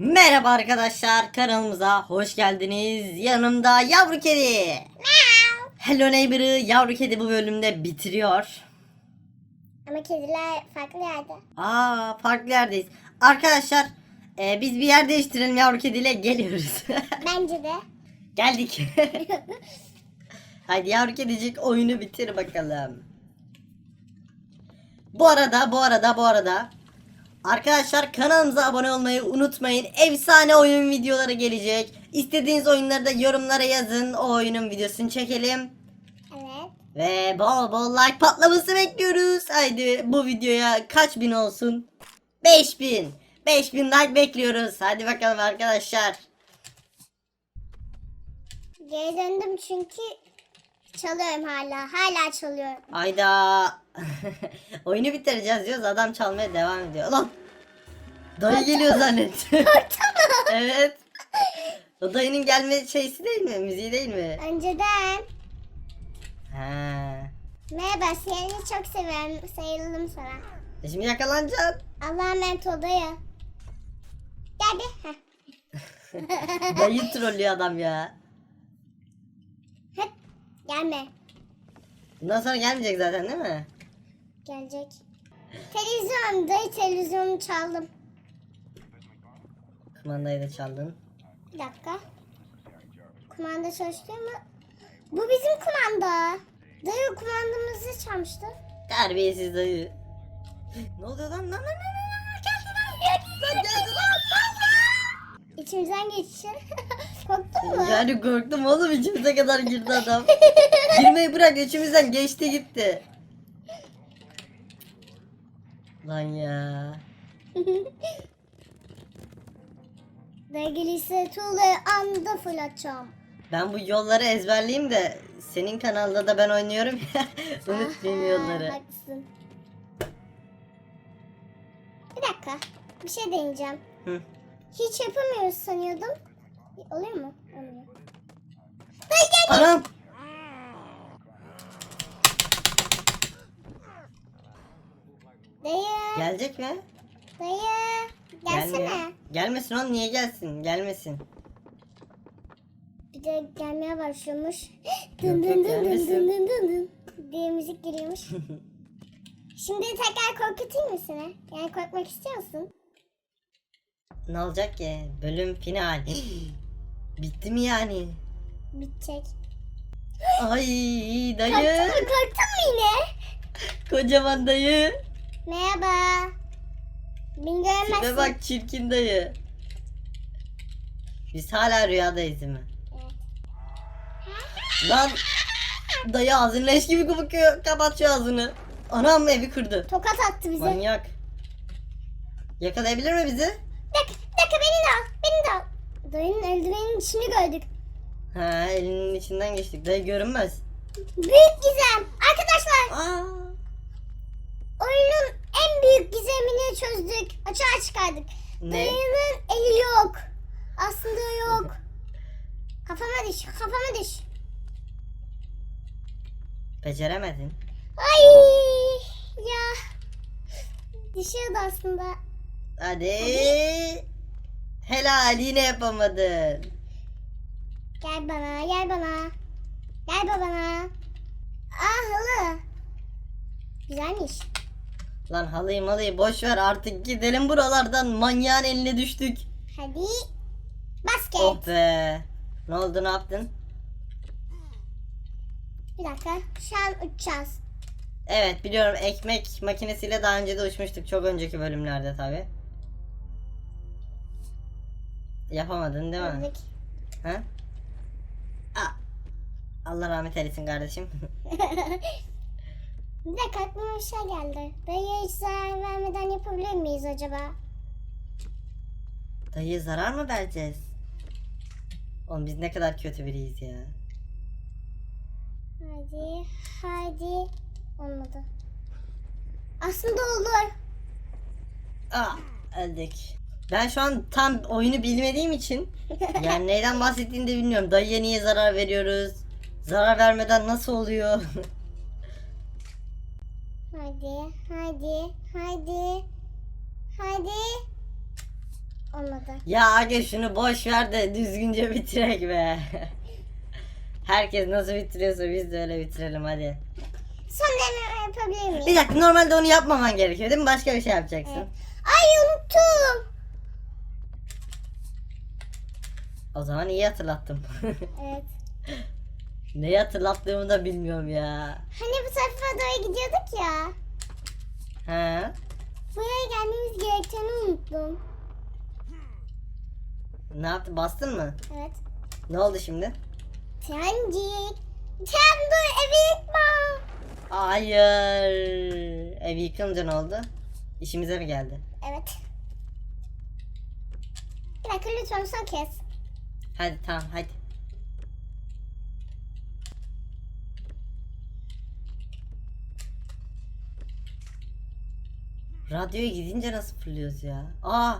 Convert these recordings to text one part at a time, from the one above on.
Merhaba arkadaşlar kanalımıza hoş geldiniz. Yanımda yavru kedi. Hello Neighbor'ı yavru kedi bu bölümde bitiriyor. Ama kediler farklı yerde. Aa farklı yerdeyiz. Arkadaşlar e, biz bir yer değiştirelim yavru kediyle geliyoruz. Bence de. Geldik. Haydi yavru kedicik oyunu bitir bakalım. Bu arada bu arada bu arada Arkadaşlar kanalımıza abone olmayı unutmayın. Efsane oyun videoları gelecek. İstediğiniz oyunları da yorumlara yazın. O oyunun videosunu çekelim. Evet. Ve bol bol like patlaması bekliyoruz. Haydi bu videoya kaç bin olsun? 5000. 5000 like bekliyoruz. Hadi bakalım arkadaşlar. Geri döndüm çünkü çalıyorum hala. Hala çalıyorum. Ayda. Oyunu bitireceğiz diyoruz. Adam çalmaya devam ediyor. Lan. Dayı geliyor zannettim. evet. O dayının gelme şeysi değil mi? Müziği değil mi? Önceden. Ha. Merhaba seni çok seviyorum. Sayıldım sana. E Şimdi yakalanacaksın. Allah'a emanet ol dayı. Geldi. Heh. Dayı trollüyor adam ya. Hep. Gelme. Bundan sonra gelmeyecek zaten değil mi? Gelecek. Televizyon. Dayı televizyonu çaldım. Kumandayı da çaldın. Bir dakika. Kumanda çalışıyor mu? Bu bizim kumanda. Dayı kumandamızı çalmıştı. Terbiyesiz dayı. ne oluyor lan? Lan lan lan lan. Geldi. Lan geldi lan. İçimizden geçti. Korktun mu? Yani korktum oğlum içimize kadar girdi adam. Girmeyi bırak içimizden geçti gitti. Lan ya. Dayı gelirse tuğlayı anda fırlatacağım. Ben bu yolları ezberleyeyim de senin kanalda da ben oynuyorum ya. Unutmayayım yolları. Haklısın. Bir dakika. Bir şey deneyeceğim. Hı. Hiç yapamıyoruz sanıyordum. Oluyor mu? Olmuyor. Dayı gel. Anam. Dayı. Gelecek mi? Dayı. Gelsene. Gelmiyor. Gelmesin oğlum niye gelsin? Gelmesin. Bir de gelmeye. Yok, Dın dın dın dın dın dın dın dın diye müzik giriyormuş. Şimdi tekrar korkutayım mı seni? Yani korkmak istiyor musun? ne olacak ki? Bölüm final. Bitti mi yani? Bitecek. Ay Korktun dayı. mu? Korktun mu yine? Kocaman dayı. Merhaba. Beni Tipe görmezsin. bak çirkin dayı. Biz hala rüyadayız değil mi? Evet. Lan dayı ağzını leş gibi bakıyor. Kapat şu ağzını. Anam evi kırdı. Tokat attı bize. Manyak. Yakalayabilir mi bizi? Dakika, dakika beni de al. Beni de al. Dayının eldivenin içini gördük. Ha elinin içinden geçtik. Dayı görünmez. Büyük gizem. Arkadaşlar Aa. oyunun en büyük gizemini çözdük. Açığa çıkardık. Ne? Dayının eli yok. Aslında yok. Kafama düş, kafama düş. Beceremedin. Ay ya. Düşüyordu aslında. Hadi. Helal yine yapamadın. Gel bana, gel bana. Gel babana. Ah halı. Güzelmiş. Lan halıyı malıyı boş ver artık gidelim buralardan manyağın eline düştük. Hadi. Basket. Oh be. Ne oldu ne yaptın? Bir dakika. Şu an uçacağız. Evet biliyorum ekmek makinesiyle daha önce de uçmuştuk çok önceki bölümlerde tabi. Yapamadın değil mi? Öldük. Ha? Aa, Allah rahmet eylesin kardeşim. Bir dakika aklıma bir şey geldi. Dayıya hiç zarar vermeden yapabilir miyiz acaba? Dayı zarar mı vereceğiz? Oğlum biz ne kadar kötü biriyiz ya. Hadi, hadi. Olmadı. Aslında olur. Aa, öldük. Ben şu an tam oyunu bilmediğim için yani neyden bahsettiğini de bilmiyorum. Dayıya niye zarar veriyoruz? Zarar vermeden nasıl oluyor? Hadi, hadi, hadi. Hadi. Olmadı. Ya Aga şunu boş ver de düzgünce bitirek be. Herkes nasıl bitiriyorsa biz de öyle bitirelim hadi. Son deneme yapabilir miyim? Bir dakika normalde onu yapmaman gerekiyor değil mi? Başka bir şey yapacaksın. Evet. Ay unuttum. O zaman iyi hatırlattım. Evet. Neyi hatırlattığımı da bilmiyorum ya. Hani bu tarafa doğru gidiyorduk ya. Ha? Buraya gelmemiz gerektiğini unuttum. Ne yaptın? Bastın mı? Evet. Ne oldu şimdi? Trencik. Tren dur evi yıkma. Hayır. Ev yıkılınca ne oldu? İşimize mi geldi? Evet. Bir dakika lütfen son kez. Hadi tamam hadi. Radyoya gidince nasıl fırlıyoruz ya? Aa!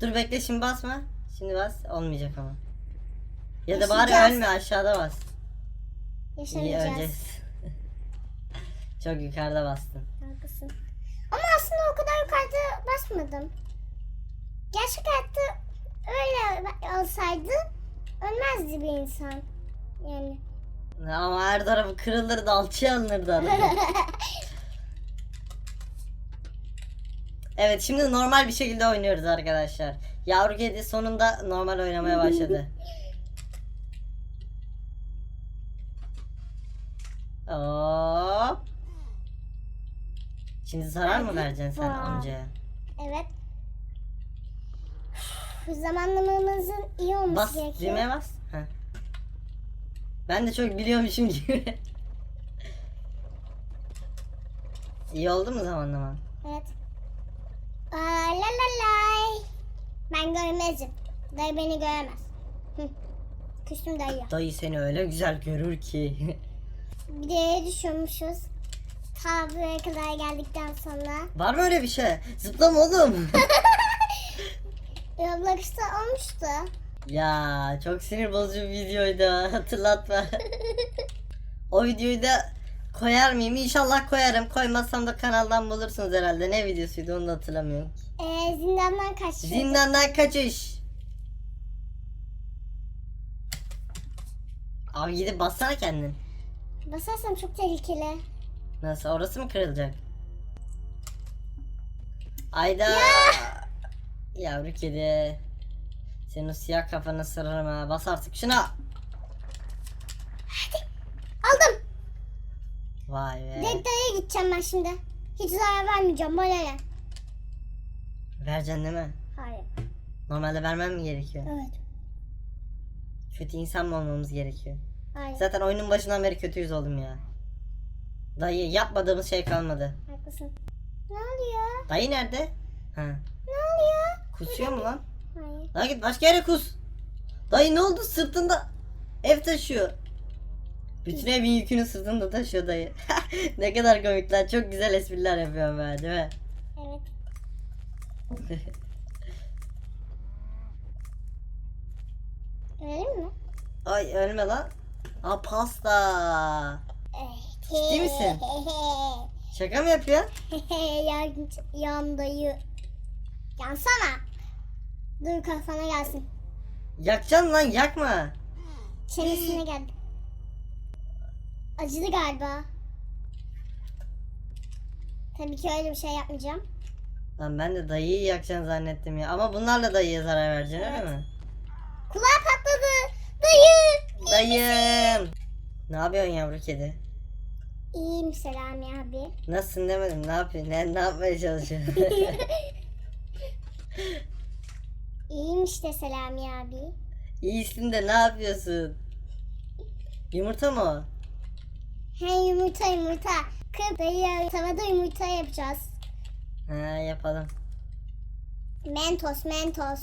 Dur bekle şimdi basma. Şimdi bas. Olmayacak ama. Ya da bari Yaşayacağız. ölme aşağıda bas. İyi Yaşamayacağız. öleceğiz. Çok yukarıda bastın. Haklısın. Ama aslında o kadar yukarıda basmadım. Gerçek hayatta öyle olsaydı ölmezdi bir insan. Yani. Ama her tarafı kırılırdı, alçıya alınırdı adam. Evet şimdi normal bir şekilde oynuyoruz arkadaşlar. Yavru kedi sonunda normal oynamaya başladı. Hop. Şimdi zarar mı vereceksin sen amcaya? evet. Zamanlamamızın iyi olması Bas, gerekiyor. düğmeye bas. Heh. Ben de çok biliyormuşum gibi. İyi oldu mu zamanlama? Evet. Aa, la la lay. Ben görmezim. Dayı beni göremez. Hı. Küstüm dayı. Dayı seni öyle güzel görür ki. Bir de düşüyormuşuz. Ta buraya kadar geldikten sonra. Var mı öyle bir şey? Zıplama oğlum. Roblox'ta olmuştu. ya çok sinir bozucu bir videoydu. Hatırlatma. o videoyu da koyar mıyım? İnşallah koyarım. Koymazsam da kanaldan bulursunuz herhalde. Ne videosuydu onu da hatırlamıyorum. Ee, zindandan kaçtı. Zindandan kaçış. Abi gidip bassana kendin. Basarsam çok tehlikeli. Nasıl? Orası mı kırılacak? Ayda. Yavru kedi. Senin o siyah kafanı sırarım ha. Bas artık şuna. Vay be. Direkt dayıya gideceğim ben şimdi. Hiç zarar vermeyeceğim. Bana ne? Vereceksin değil mi? Hayır. Normalde vermem mi gerekiyor? Evet. Kötü insan mı olmamız gerekiyor? Hayır. Zaten oyunun başından beri kötüyüz oğlum ya. Dayı yapmadığımız şey kalmadı. Haklısın. Ne oluyor? Dayı nerede? Ha. Ne oluyor? Kusuyor mu lan? Hayır. Lan git başka yere kus. Dayı ne oldu sırtında? Ev taşıyor. Bütün evin yükünü sırtında taşıyor dayı. ne kadar komikler. Çok güzel espriler yapıyorum ben değil mi? Evet. Öyle mi? Ay ölme lan. Aa pasta. Ciddi misin? Şaka mı yapıyorsun? Yan, yan dayı. Yansana. Dur kafana gelsin. Yakacaksın lan yakma. Çenesine geldi. Acıdı galiba. Tabii ki öyle bir şey yapmayacağım. Lan ben de dayıyı yakacaksın zannettim ya. Ama bunlarla dayıya zarar vereceksin öyle Evet. mi? Kulağı patladı. Dayı. Dayım. Ne yapıyorsun yavru kedi? İyiyim Selami abi. Nasılsın demedim. Ne yapıyorsun? Ne, ne yapmaya çalışıyorsun? İyiyim işte Selami abi. İyisin de ne yapıyorsun? Yumurta mı o? He yumurta yumurta. Kırıp dayı tavada yumurta yapacağız. Ha yapalım. Mentos mentos.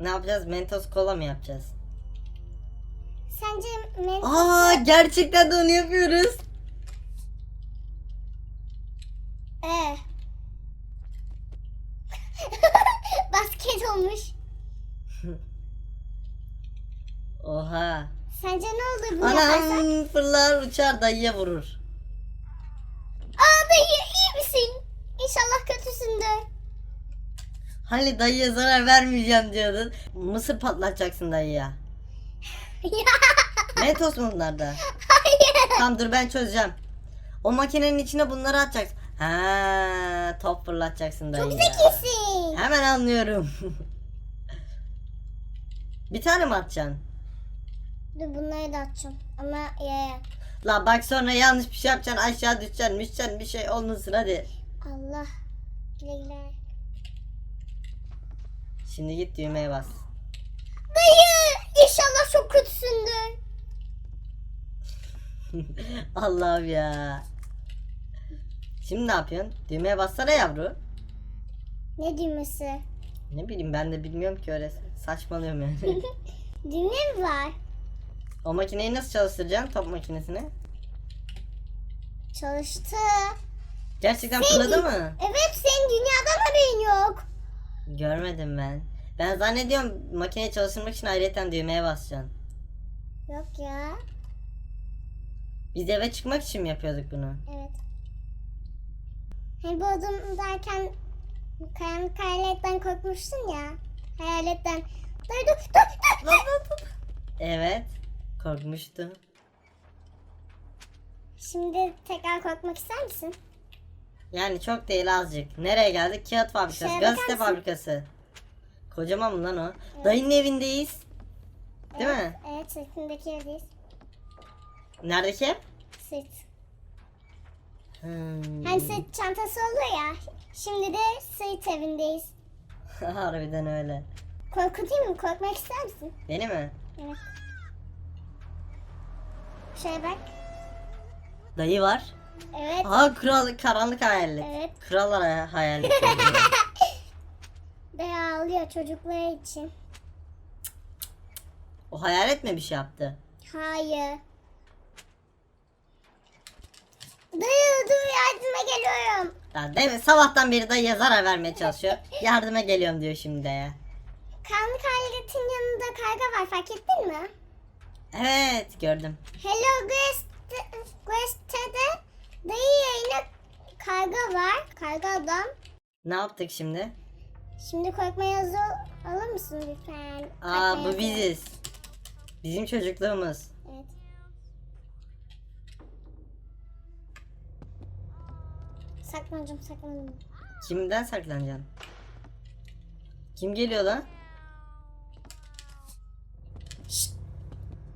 Ne yapacağız? Mentos kola mı yapacağız? Sence mentos... Aa gerçekten de onu yapıyoruz. Ee. Basket olmuş. Oha. Sence ne olur bunu yaparsak? Anam fırlar uçar dayıya vurur. Aa dayı iyi misin? İnşallah kötüsündür. Hani dayıya zarar vermeyeceğim diyordun. Mısır patlatacaksın dayıya. Mentos mu bunlar da? Tamam dur ben çözeceğim. O makinenin içine bunları atacaksın. Ha, top fırlatacaksın dayıya. Çok zekisin. Hemen anlıyorum. bir tane mi atacaksın? Dur bunları da atacağım. Ama ya La bak sonra yanlış bir şey yapacaksın aşağı düşeceksin düşeceksin bir şey olmasın hadi. Allah. Güle güle. Şimdi git düğmeye bas. Dayı inşallah çok kötüsündür. Allah'ım ya. Şimdi ne yapıyorsun? Düğmeye bassana yavru. Ne düğmesi? Ne bileyim ben de bilmiyorum ki öyle saçmalıyorum yani. Düğme mi var? O makineyi nasıl çalıştıracaksın top makinesini? Çalıştı. Gerçekten Senin- fırladı mı? Evet senin dünyadan haberin yok. Görmedim ben. Ben zannediyorum makineyi çalıştırmak için ayrıca düğmeye basacaksın. Yok ya. Biz eve çıkmak için mi yapıyorduk bunu? Evet. Hani bu adım derken karanlık hayaletten korkmuştun ya. Hayaletten. Dur dur dur. dur. Evet. Korkmuştum. Şimdi tekrar korkmak ister misin? Yani çok değil azıcık. Nereye geldik? Kağıt fabrikası, bakar gazete mısın? fabrikası. Kocaman mı lan o? Dayının evindeyiz. Değil evet, mi? Evet sırtındaki evdeyiz. Neredeki ev? Sırt. Hmm. Hani sırt çantası oluyor ya. Şimdi de sırt evindeyiz. Harbiden öyle. Korkutayım mı? Korkmak ister misin? Beni mi? Evet. Şöyle bak. Dayı var. Evet. Aa kral karanlık hayalet. Evet. Krallar hayalet. Dayı ağlıyor çocukları için. o hayalet mi bir şey yaptı? Hayır. Dayı dur yardıma geliyorum. Ya değil mi? Sabahtan beri dayıya zarar vermeye çalışıyor. Yardıma geliyorum diyor şimdi de ya. Karanlık hayaletin yanında karga var fark ettin mi? Evet gördüm. Hello Quest, Quest'te dayı yayına karga var. Karga adam. Ne yaptık şimdi? Şimdi korkmaya hazır alır mısın lütfen? Aa bu biziz. Bizim çocukluğumuz. Evet. Saklanacağım saklanacağım. Kimden saklanacaksın? Kim geliyor lan?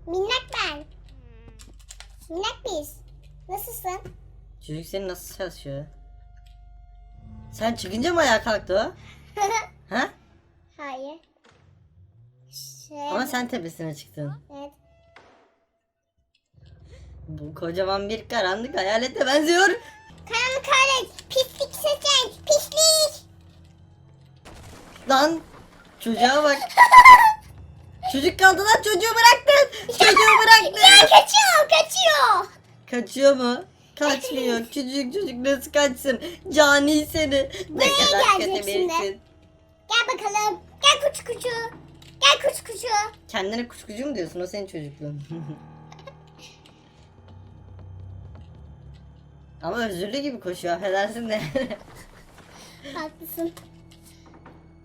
Minnak ben. Minnak biz. Nasılsın? Çocuk seni nasıl çalışıyor? Sen çıkınca mı ayağa kalktı o? Ha? Hayır. Şey, Ama sen tepesine çıktın. Evet. Bu kocaman bir karanlık hayalete benziyor. Karanlık hayalet. Pislik seçen. Pislik. Lan çocuğa bak. Çocuk kaldı lan çocuğu bıraktın. Çocuğu bıraktın. Ya kaçıyor kaçıyor. Kaçıyor mu? Kaçmıyor. Küçücük çocuk nasıl kaçsın? Cani seni. Ne Buraya kadar kötü şimdi. birisin. Gel bakalım. Gel kuş kuşu. Gel kuş kuşu. Kendine kuşkucu mu diyorsun? O senin çocukluğun. Ama özürlü gibi koşuyor affedersin de. Haklısın.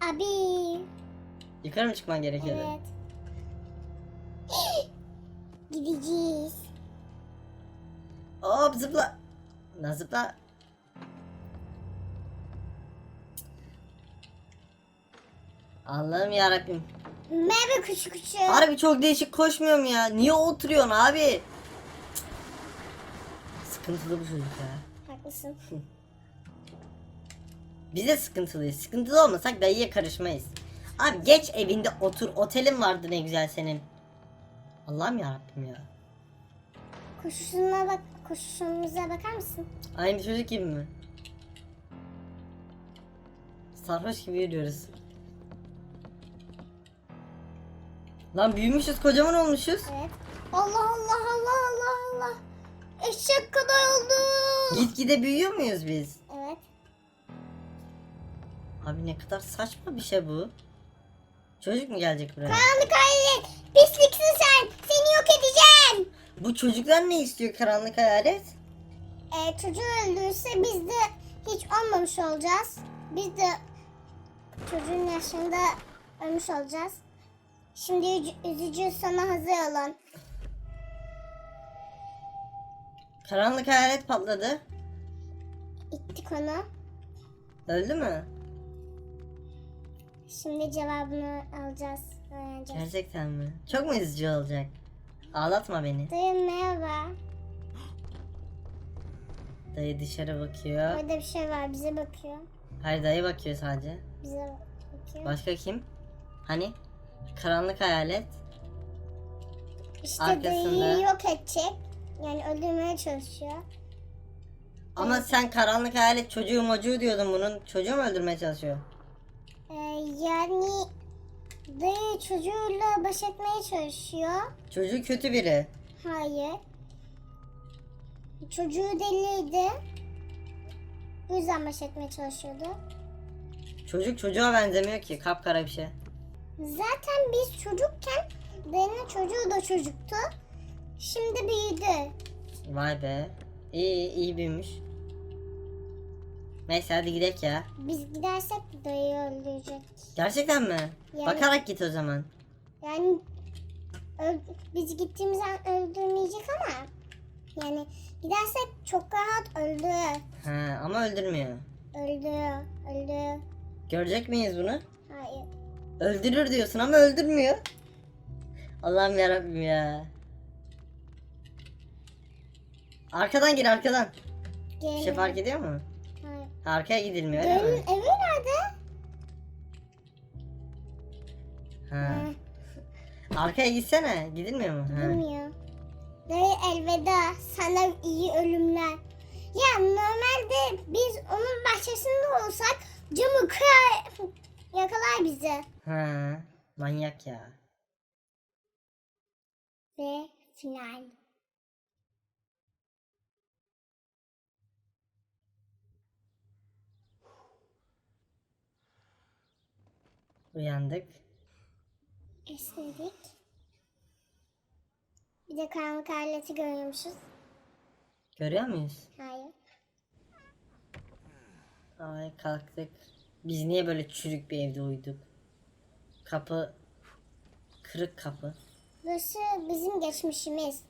Abi. Yukarı mı çıkman gerekiyordu? Evet. Gideceğiz. Hop zıpla. Lan zıpla. Allah'ım yarabbim. Merhaba kuş kuşu. Harbi çok değişik koşmuyorum ya. Niye oturuyorsun abi? Sıkıntılı bu çocuk ya. Haklısın. Biz de sıkıntılıyız. Sıkıntılı olmasak dayıya karışmayız. Abi geç evinde otur. Otelin vardı ne güzel senin. Allah'ım yarabbim ya. Kuşuşuna bak. Kuşuşumuza bakar mısın? Aynı çocuk gibi mi? Sarhoş gibi yürüyoruz. Lan büyümüşüz, kocaman olmuşuz. Evet. Allah Allah Allah Allah Allah. Eşek kadar oldu. Gitgide büyüyor muyuz biz? Evet. Abi ne kadar saçma bir şey bu. Çocuk mu gelecek buraya? Karanlık hayalet. Pisliksin sen. Seni yok edeceğim. Bu çocuklar ne istiyor karanlık hayalet? Ee, çocuğu öldürürse biz de hiç olmamış olacağız. Biz de çocuğun yaşında ölmüş olacağız. Şimdi üc- üzücü sona hazır olun. Karanlık hayalet patladı. İttik onu. Öldü mü? Şimdi cevabını alacağız. Öğreneceğiz. Gerçekten mi? Çok mu üzücü olacak? Ağlatma beni. Dayı merhaba. Dayı dışarı bakıyor. Orada bir şey var bize bakıyor. Hayır dayı bakıyor sadece. Bize bakıyor. Başka kim? Hani? Karanlık hayalet. İşte arkasında- dayıyı yok edecek. Yani öldürmeye çalışıyor. Ama sen karanlık hayalet çocuğu mocuğu diyordun bunun. Çocuğu mu öldürmeye çalışıyor? Ee, yani dayı çocuğuyla baş etmeye çalışıyor. Çocuğu kötü biri. Hayır. Çocuğu deliydi. Bu yüzden baş etmeye çalışıyordu. Çocuk çocuğa benzemiyor ki. Kapkara bir şey. Zaten biz çocukken dayının çocuğu da çocuktu. Şimdi büyüdü. Vay be. İyi iyi, iyi büyümüş. Neyse hadi gidelim ya. Biz gidersek dayıyı öldürecek. Gerçekten mi? Yani- Bakarak git o zaman. Yani öl- biz gittiğimiz an öldürmeyecek ama yani gidersek çok rahat öldü. Ha, ama öldürmüyor. Öldü. Öldü. Görecek miyiz bunu? Hayır. Öldürür diyorsun ama öldürmüyor. Allah'ım yarabbim ya. Arkadan gir arkadan. Bir Gelin. şey fark ediyor mu? Arkaya gidilmiyor öyle mi? evi nerede? Ha. Arkaya gitsene. Gidilmiyor mu? Ha. bilmiyor. Dayı elveda. Sana iyi ölümler. Ya normalde biz onun bahçesinde olsak camı kırar yakalar bizi. ha. Manyak ya. Ve final. Uyandık. Esnedik. Bir de karanlık aleti görüyormuşuz. Görüyor muyuz? Hayır. Ay kalktık. Biz niye böyle çürük bir evde uyuduk? Kapı kırık kapı. Burası bizim geçmişimiz.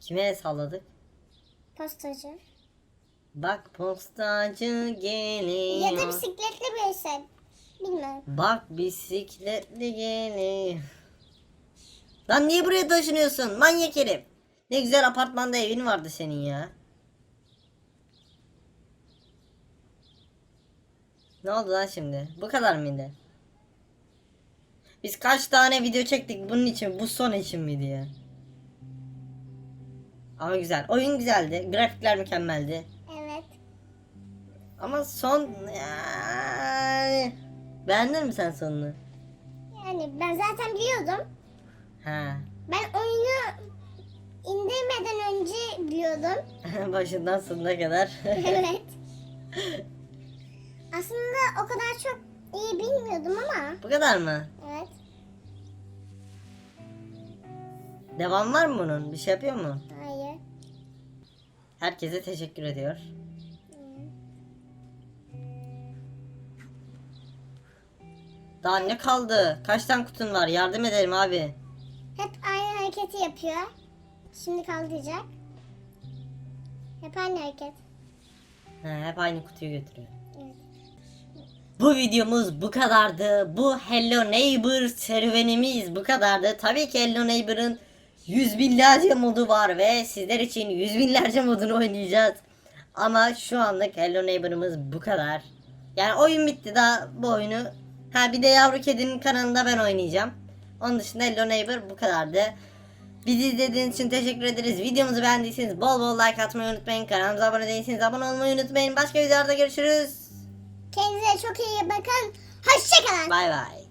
Kime salladık? Postacı. Bak postacı geliyor. Ya da bisikletli birisi. Bilmiyorum. Bak bisikletli geliyor. Lan niye buraya taşınıyorsun? Manyak herif. Ne güzel apartmanda evin vardı senin ya. Ne oldu lan şimdi? Bu kadar mıydı? Biz kaç tane video çektik bunun için? Bu son için miydi ya? Ama güzel. Oyun güzeldi. Grafikler mükemmeldi. Evet. Ama son yani... Beğendin mi sen sonunu? Yani ben zaten biliyordum. Ha. Ben oyunu indirmeden önce biliyordum. Başından sonuna kadar. evet. Aslında o kadar çok iyi bilmiyordum ama. Bu kadar mı? Evet. Devam var mı bunun? Bir şey yapıyor mu? Hayır. Herkese teşekkür ediyor. Daha ne kaldı? Kaç tane kutun var? Yardım edelim abi. Hep aynı hareketi yapıyor. Şimdi kaldıracak. Hep aynı hareket. Ha, hep aynı kutuyu götürüyor. Evet. Bu videomuz bu kadardı. Bu Hello Neighbor serüvenimiz bu kadardı. Tabii ki Hello Neighbor'ın yüz binlerce modu var ve sizler için yüz binlerce modunu oynayacağız. Ama şu anlık Hello Neighbor'ımız bu kadar. Yani oyun bitti daha bu oyunu. Ha bir de Yavru Kedi'nin kanalında ben oynayacağım. Onun dışında Hello Neighbor bu kadardı. Bizi izlediğiniz için teşekkür ederiz. Videomuzu beğendiyseniz bol bol like atmayı unutmayın. Kanalımıza abone değilseniz abone olmayı unutmayın. Başka videolarda görüşürüz. Kendinize çok iyi bakın. Hoşçakalın. Bay bay.